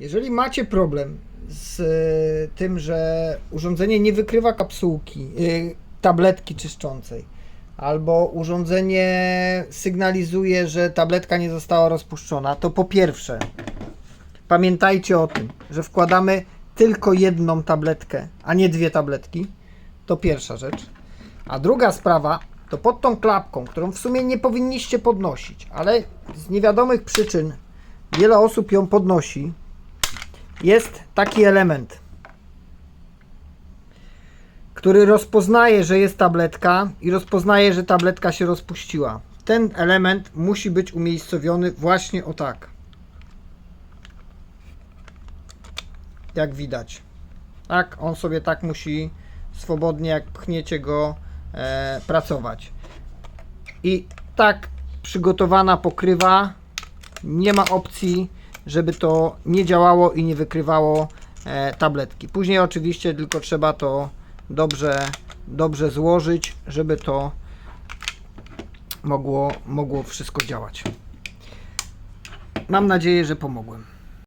Jeżeli macie problem z y, tym, że urządzenie nie wykrywa kapsułki, y, tabletki czyszczącej, albo urządzenie sygnalizuje, że tabletka nie została rozpuszczona, to po pierwsze pamiętajcie o tym, że wkładamy tylko jedną tabletkę, a nie dwie tabletki. To pierwsza rzecz. A druga sprawa to pod tą klapką, którą w sumie nie powinniście podnosić, ale z niewiadomych przyczyn wiele osób ją podnosi, jest taki element, który rozpoznaje, że jest tabletka i rozpoznaje, że tabletka się rozpuściła. Ten element musi być umiejscowiony właśnie o tak. Jak widać. Tak, on sobie tak musi swobodnie, jak pchniecie go, e, pracować. I tak przygotowana pokrywa nie ma opcji, żeby to nie działało i nie wykrywało e, tabletki. Później oczywiście tylko trzeba to dobrze, dobrze złożyć, żeby to mogło, mogło wszystko działać. Mam nadzieję, że pomogłem.